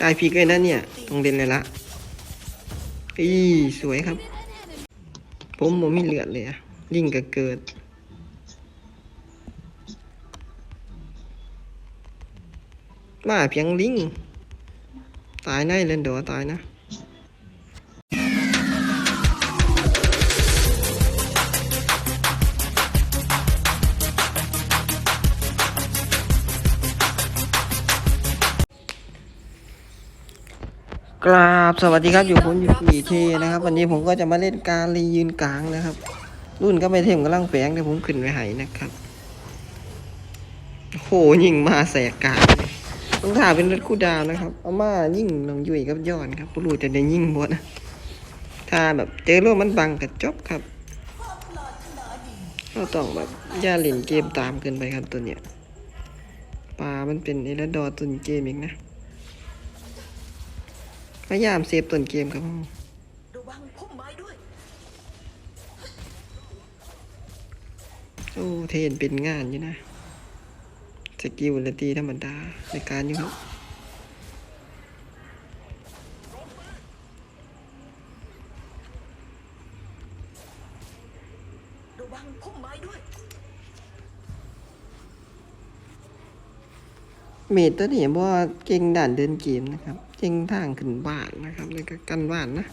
ตายพีกเลยนะเนี่ย ตรงเด่นเลยละอีสวยครับ ผมผมมีเลือดเลยอะยิ่งก็เกิดมาเพียงลิง ตายแน่เลนเดตายนะ กราบสวัสดีครับอยู่ผมอยู่ปีเทนะครับ วันนี้ผมก็จะมาเล่นการรียืนกลางนะครับ รุ่นก็ไม่เทมกำลังแปลงแต่ผมขึ้นไว้ให้นะครับโหยิงมาแสกกลางต้องถ่ายเป็นรถคู่ดาวนะครับเอามายิ่งลงยุ่ยกับย้อนครับผู้รู้จะได้ยิ่งบดนะถ้าแบบเจอโลกมันบังกับจบครับเราต้องแบบย่าเล่นเกมตามเกินไปครับตัวเนี้ยปลามันเป็นเอลดอร์ตุนเกมอีกนะ พยายามเซฟต้นเกมครับผมระวังพุ่มไม้ด้วย โอ้เทนเป็นงานอยู่นะ สกิลและตีธรรมดาในการอยู่ครับระวังพุ่มไม้ด้วยเมดตัวนี้บ่เก่งด่านเดินเกมนะครับ เก่งทางขึ้นบ้านนะครับแล้วก็กันบ้านนะ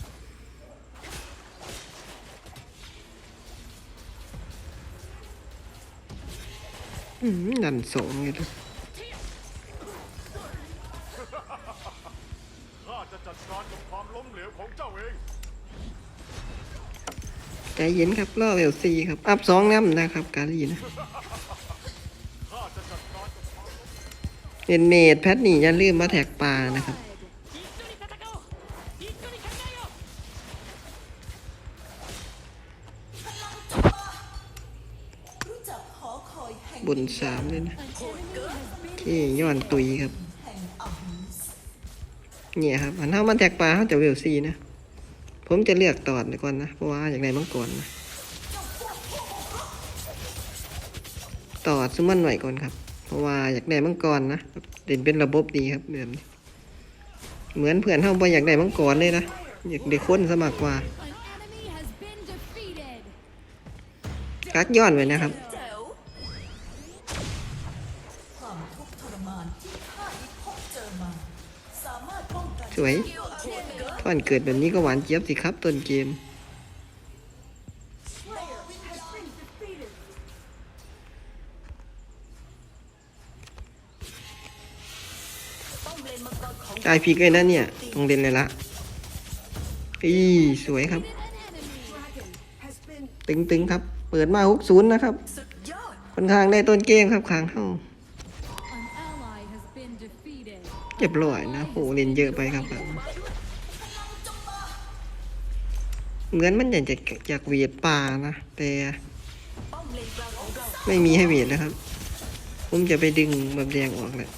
อืมดันสองเลยลูกข้าจะจัดการกับความล้มเหลวของเจ้าเองใจเย็นครับรอเวลซีครับ อัพสองน้ำนะครับ กาลีนะข้าจะจัดการกับความเป็นเมดแพทนี่อย่าลืมมาแท็กปลานะครับ บนสามเลยนะเคย้อนตุยครับ เนี่ยครับอันเท่ามันแตกปลาเขาจะเวลซีนะ ผมจะเลือกตอดก่อนนะ เพราะว่าอย่างไรมังกรนะตอดซุมันไหวก่อนครับ เพราะว่าอยากได้มังกรนะเด่นเป็นระบบดีครับแบบนี้เหมือนเพื่อนเท่าบ่อยากได้มังกรเลยนะอยากได้คนสมัครกว่ากักย้อนไว้นะครับ มานที่ข้าได้พบเจอมา สามารถป้องกันสวยตอนเกิดแบบนี้ก็หวานเจี๊ยบสิครับต้นเกมป้อมเลนมังกรของตายพีกเลยนะเนี่ยต้องเล่นเลยละอีสวยครับ ตึงๆครับ เปิดมาฮุกศูนย์นะครับสุดยอดค่อนข้างได้ต้นเกมครับค้างเท่า เรียบร้อยนะโหเล่นเยอะไปครับแบบเหมือนมันอยากจะอยากเวียดป่านะ แต่ป้อมเลนกลางของเราไม่มีให้เวียดนะครับ ผมจะไปดึงแบบแดงออกแหละ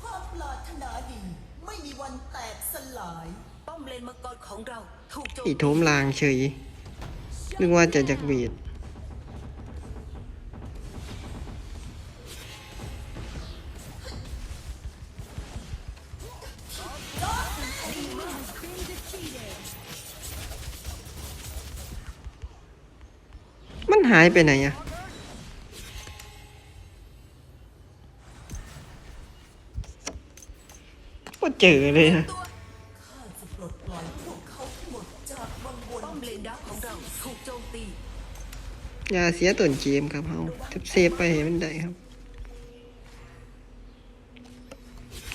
ความปรารถนาดีไม่มีวันแตกสลายป้อมเลนมังกรของเราถูกโจมอีโถมลางเฉยนึกว่าจะจากเวียดายไปไหนอะก็เจอเลยนะอยพวกเขาทั้งหมดจากวังวนป้อมเลนดักของเราถูกโจมตีอย่าเสียต้นเกมครับเฮาจะเซฟไปให้มันได้ครับ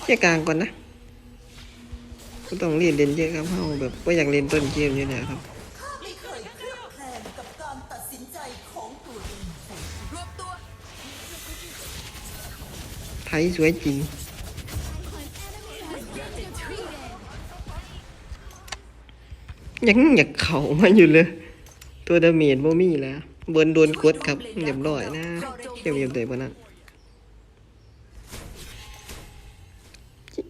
เชี่ยกลางก่อนนะก็ต้องเล่นเล่นเยอะครับเฮาแบบว่าอยากเล่นต้นเกมอยู่เนี่ยครับ ไทยสวยจริง ยังอยากเข่ามาอยู่เลย ตัวดาเมจบ่มีแล้วเบิร์นโดนกดครับเรียบร้อยนะเกี่ยวเยียบเตะบนนั้น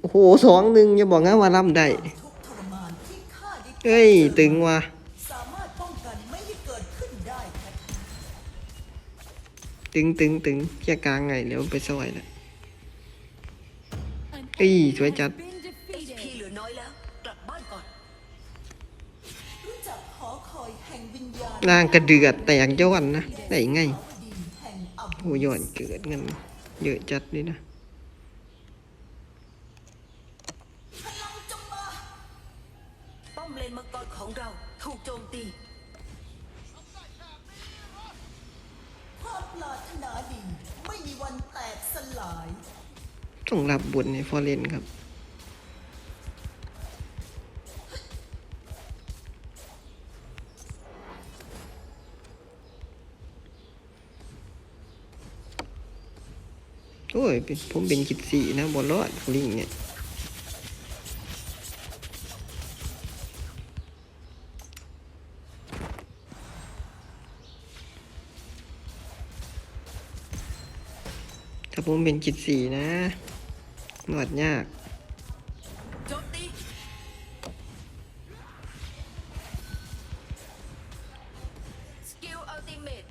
โอ้โหสองหนึ่งอย่าบอกงั้นว่าล่ำได้เฮ้ย ตึงว่ะตึงตึงตึงเคลียร์กลางไงเดี๋ยวไปซอยละ An Ý, enemy chuối has chặt. been พี่เหลือน้อยแล้ว กลับบ้านก่อนรู้จักหอคอยแห่งวิญญาณนางกระเดือดแตกย้อนนะได้ไงสาวดีแห่งอับโอ้ย้อนเกิดเงินเยอะจัดเลยนะพลังจงมาป้อมเลนมังกรของเราถูกโจมตีความปรารถนาดีไม่มีวันแตกสลาย ต้องรับบทในฟอร์เรนครับโอ้ยเป็นผมเป็นกิดสีนะบอลรอดลิงเนี่ยถ้าผมเป็นกิดสีนะ นวดยากโจมตีสกิลอัลติเมต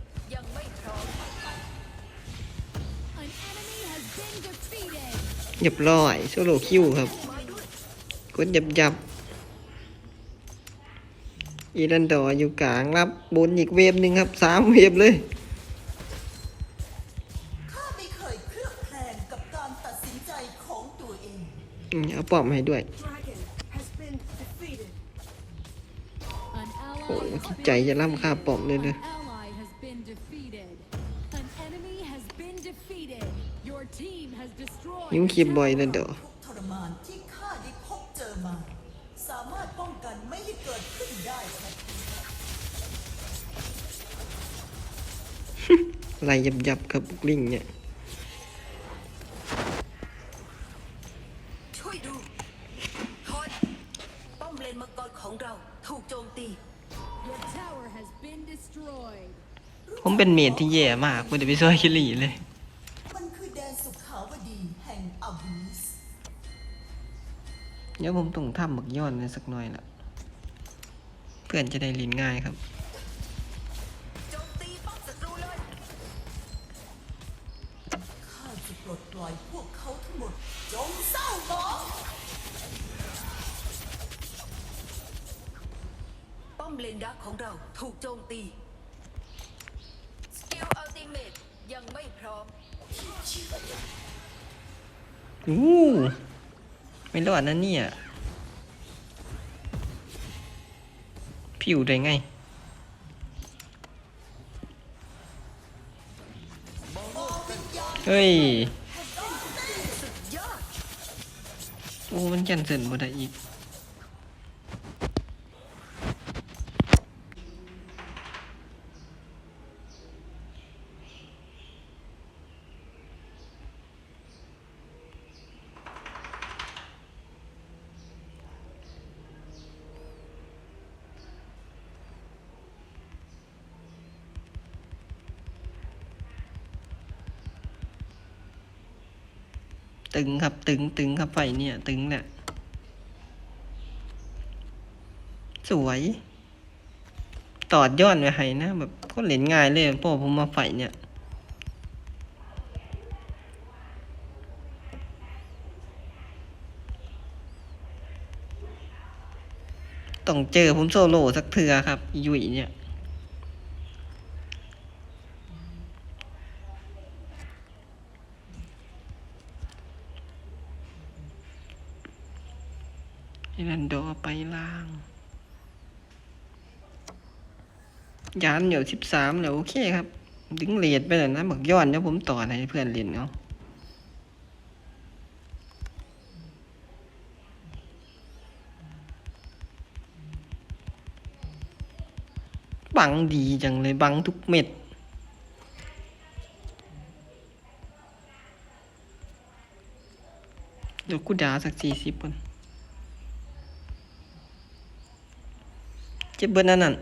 ยับร้อยโซโลคิวครับไม้ด้วยกดยับยับอีรันดออยู่กลางรับบนอีกเวฟหนึ่งครับสามเวฟเลย เอาป้อมให้ด้วย Dragon has been defeated An ally Ôi, has cái been chạy ra lắm kha defeated. bỏng lên An đây. ally has been defeated. An enemy has been defeated. Your team has destroyed. นิ้ว a คีย์บอย tower. นั่นเด้อทุกทรมานที่ข้าได้พบเจอมา สามารถป้องกันไม่ให้เกิดขึ้นได้ครับไล่ยับยับครับลิงเนี่ยช่วย เป็นเมดที่แย่มากไม่ได้ไปซอยคิรีเลย มันคือแดนสุขาวดีแห่งอบิสเดี๋ยวผมต้องทำหมึกย้อนเลยสักหน่อยละเพื่อนจะได้ลินง่ายครับโจมตีป้อมศัตรูเลยข้าจะปลดปล่อยพวกเขาทั้งหมด จงเศร้าหมองป้อมเลนดักของเราถูกโจมตี สกิลอัลติเมต ยังไม่พร้อมอู้ไม่รอดนะเนี่ยผิวได้ไงเฮ้ยยอดโอ้มันแคนเซิลบ่ได้อีก ตึงครับ ตึงตึงครับไฟเนี่ย ตึงเนี่ยสวยตอดยอนไปให้นะ แบบก็เล่นง่ายเลยพอผมมาไฟเนี่ยต้องเจอผมโซโล่สักเทือครับ ยุยเนี่ย อิรันโดไปล่าง ยานเดี๋ยวสิบสามเดี๋ยวโอเคครับ ดึงเลดไปเลยนะบอกย้อนเดี๋ยวผมต่อให้เพื่อนเรียนเอาบังดีจังเลยบังทุกเม็ดเดี๋ยวกูด่าสักสี่สิบก่อน เจ็บเบิดนั่นนั่น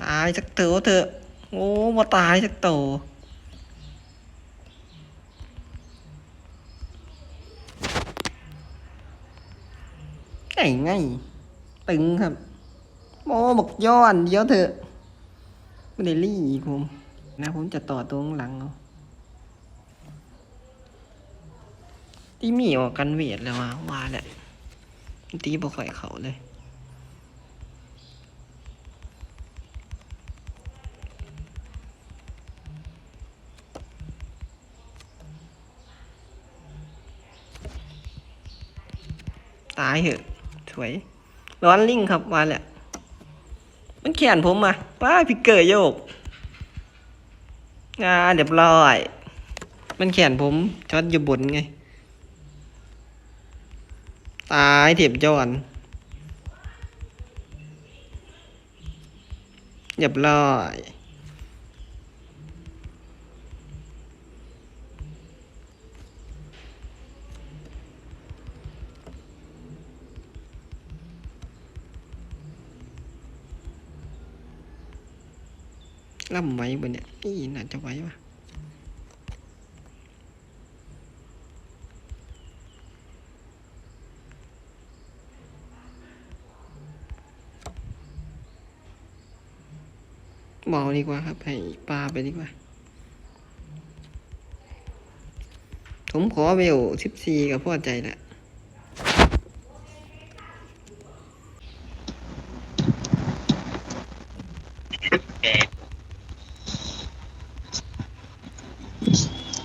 ตายสักเถอะเถอะ โอ้มาตายสักโตวไก่ไงตึงครับโมบอกย้อนเดี๋ยวเถอะไม่ได้รี่อีกผม นะผมจะต่อตรงหลังเอาตีหมีออกกันเวทแล้วว่าว่าแหละตีบ่ค่อยเขาเลยตายเหอะสวย ร้อนลิงครับมาแหละ มันแขนผมมาป้าพิกเกอร์โยก งาเรียบร้อย มันแขนผมช็อตอยู่บนไง ตายเถียบจอนเรียบร้อย ล่ำไว้บนเนี่ยนี่น่าจะไว้ปะเบาดีกว่าครับ ให้ปลาไปดีกว่า ผมขอเวลสิบสี่กับพ่อใจละ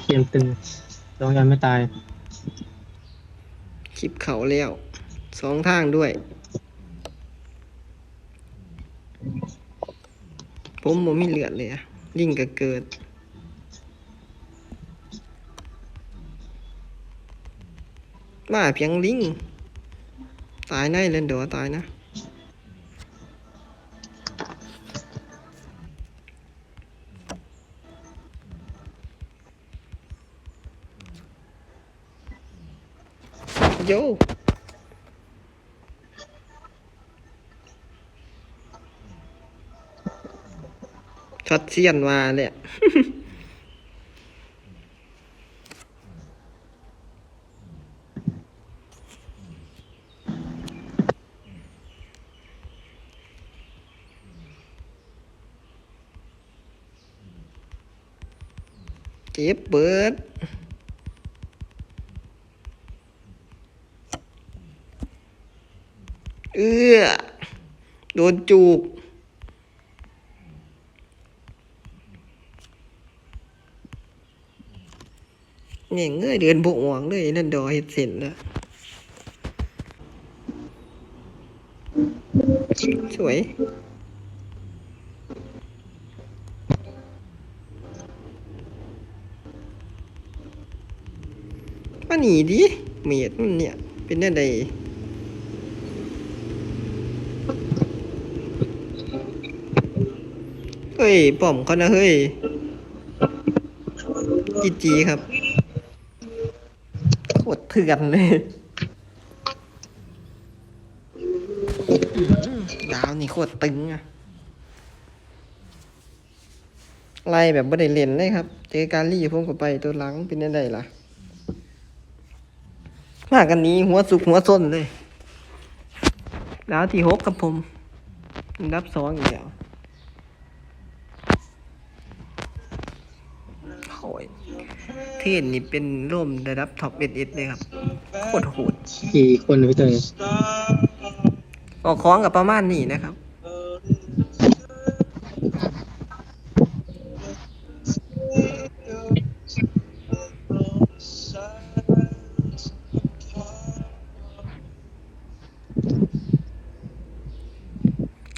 เกมตึง ลองยังไม่ตาย คลิปเขาแล้วสองทางด้วย ผมผมมีเหลือดเลยอะลิงก็เกิด ว่าเพียงลิง ตายในเล่นเดี๋ยวตายนะ โยช็อตเซียนมาเลยอะเจ็บเบิด เอื้อ โดนจูบ เนี่ยเงยเดือนบกหวังเลยนั่นดอเห็ดเสร็จแล้ว สวยมาหนีดิเมียดมันเนี่ย เป็นอะไร เฮ้ยป่อมเขานะเฮ้ยจีจีครับโคตรเถื่อนเลยดาวนี่โคตรตึงอะไล่แบบไม่ได้เล่นเลยครับ เจอการลี่ผมก็ไปตัวหลังเป็นยังไงล่ะ มากันนี้หัวสุกหัวส้นเลย ดาวที่หกครับผมนดับสองอีกแล้วโอ้ย เทนนี่เป็นร่มระดับท็อปเอสเอสเลยครับ โคตรโหดกี่คนพี่เตยออกคล้องกับประมาณนี้นะครับ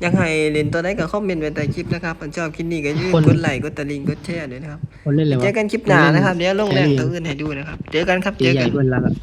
อยากให้เล่นตัวไหนก็คอมเมนต์ไว้ใต้คลิปนะครับถ้าชอบคลิปนี้ก็อย่าลืมกดไลค์กดตะลิงกดแชร์ด้วยนะครับ คนเล่นเลยวะเจอกันคลิปหน้านะครับ เดี๋ยวลงแรงตัวอื่นให้ดูนะครับ เจอกันครับตีเจอใหญ่กันเพื่อนรักอะ